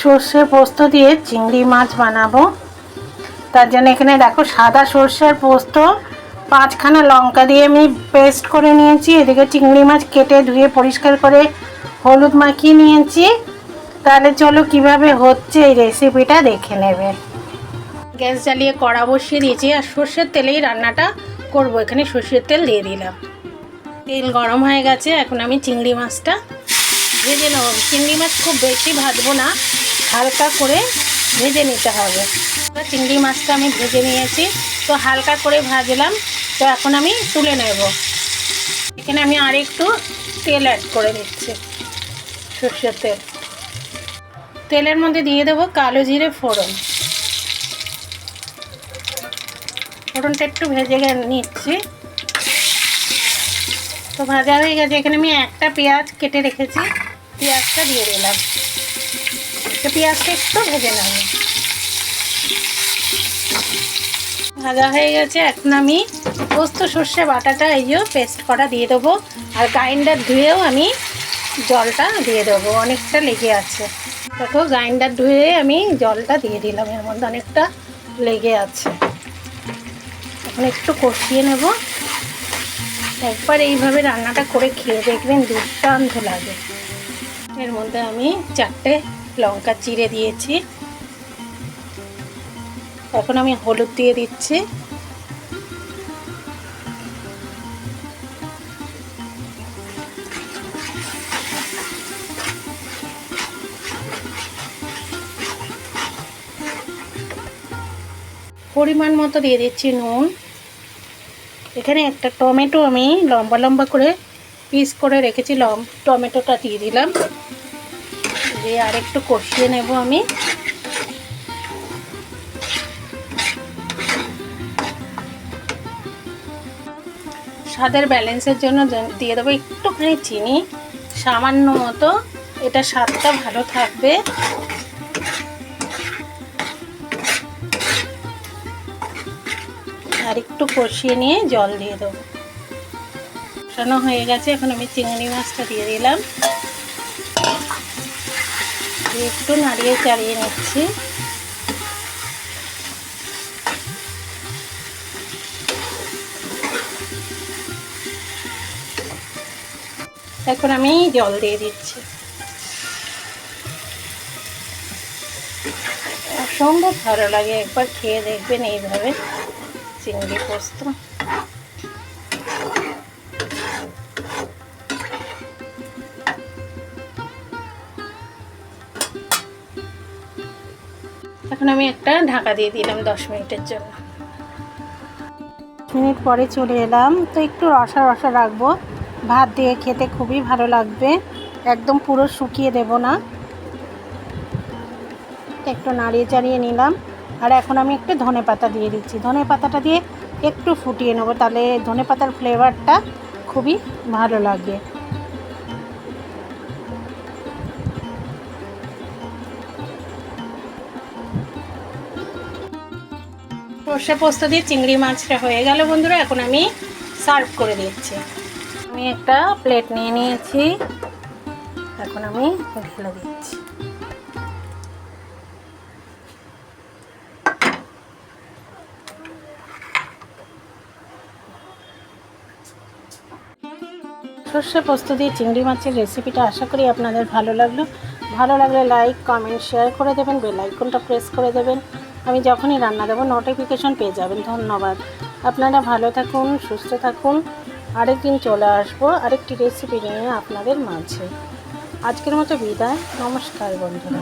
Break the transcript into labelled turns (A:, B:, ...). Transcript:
A: সর্ষে পোস্ত দিয়ে চিংড়ি মাছ বানাবো। তার জন্য এখানে দেখো সাদা সর্ষের পোস্ত, পাঁচখানা লঙ্কা দিয়ে আমি পেস্ট করে নিয়েছি। এদিকে চিংড়ি মাছ কেটে ধুয়ে পরিষ্কার করে হলুদ মাখিয়ে নিয়েছি। তাহলে চলো কীভাবে হচ্ছে এই রেসিপিটা দেখে নেবে। গ্যাস জ্বালিয়ে কড়া বসিয়ে দিয়েছি আর সর্ষের তেলেই রান্নাটা করব। এখানে সর্ষের তেল দিয়ে দিলাম। তেল গরম হয়ে গেছে, এখন আমি চিংড়ি মাছটা ভেজে নেব। চিংড়ি মাছ খুব বেশি ভাজবো না। হালকা করে ভেজে নিতে হবে। চিংড়ি মাছটা আমি ভেজে নিয়েছি। তো হালকা করে ভাজলাম। তো এখন আমি তুলে নেব। এখানে আমি আর একটু তেল অ্যাড করে নিচ্ছি। সর্ষের তেল। তেলের মধ্যে দিয়ে দেবো কালো জিরে ফোড়ন। ফোড়নটা একটু ভেজে নিচ্ছি। তো ভাজা হয়ে গেছে। এখানে আমি একটা পেঁয়াজ কেটে রেখেছি। পেঁয়াজটা দিয়ে দিলাম। পেঁয়াজটা একটু ভেজে নেব। ভাজা হয়ে গেছে, এখন আমি পোস্ত, সর্ষে, বাটাটা এই যে পেস্ট করা দিয়ে দেবো। আর গ্রাইন্ডার ধুয়েও আমি জলটা দিয়ে দেবো, অনেকটা লেগে আছে। দেখো, গ্রাইন্ডার ধুয়ে আমি জলটা দিয়ে দিলাম, এর মধ্যে অনেকটা লেগে আছে। এখন একটু কষিয়ে নেব। একবার এইভাবে রান্নাটা করে খেয়ে দেখবেন দুর্দান্ত লাগে। এর মধ্যে আমি চারটে লঙ্কা চিড়ে দিয়েছি। এখন আমি হলুদ দিয়ে দিচ্ছি। পরিমাণ মতো দিয়ে দিচ্ছি নুন। এখানে একটা টমেটো আমি লম্বা লম্বা করে পিস করে রেখেছি লম টমেটোটা দিয়ে দিলাম। দিয়ে আর একটু কষিয়ে নেব আমি। স্বাদের ব্যালেন্সের জন্য দিয়ে দেবো একটুখানি চিনি, সামান্য মতো। এটা স্বাদটা ভালো থাকবে। আর একটু কষিয়ে নিয়ে জল দিয়ে দেবো। কষানো হয়ে গেছে, এখন আমি চিংড়ি মাছটা দিয়ে দিলাম। দিয়ে একটু নাড়িয়ে চাড়িয়ে নিচ্ছি। এখন আমি জল দিয়ে দিচ্ছি। অসম্ভব ভালো লাগে, একবার খেয়ে দেখবেন এইভাবে চিংড়ি পোস্ত। এখন আমি একটা ঢাকা দিয়ে দিলাম দশ মিনিটের জন্য। দশ মিনিট পরে চলে এলাম। তো একটু রসা রসা রাখব। ভাত দিয়ে খেতে খুবই ভালো লাগবে। একদম পুরো শুকিয়ে দেব না। একটু নাড়িয়ে চাড়িয়ে নিলাম। আর এখন আমি একটু ধনে পাতা দিয়ে দিচ্ছি। ধনে পাতাটা দিয়ে একটু ফুটিয়ে নেব। তাহলে ধনে পাতার ফ্লেভারটা খুবই ভালো লাগে সর্ষে পোস্ত দিয়ে চিংড়ি মাছটা হয়ে গেল বন্ধুরা, এখন আমি সার্ভ করে দিচ্ছি। আমি একটা প্লেট নিয়ে নিয়েছি, এখন আমি ঢেলে দিচ্ছি। সর্ষে পোস্ত দিয়ে চিংড়ি মাছের রেসিপিটা আশা করি আপনাদের ভালো লাগল। ভালো লাগলে লাইক, কমেন্ট, শেয়ার করে দেবেন, বেল আইকনটা প্রেস করে দেবেন। আমি যখনই রান্না দেবো নোটিফিকেশন পেয়ে যাবেন। ধন্যবাদ। আপনারা ভালো থাকুন, সুস্থ থাকুন। আরেকদিন চলে আসব আরেকটি রেসিপি নিয়ে আপনাদের মাঝে। আজকের মতো বিদায়। নমস্কার বন্ধুরা।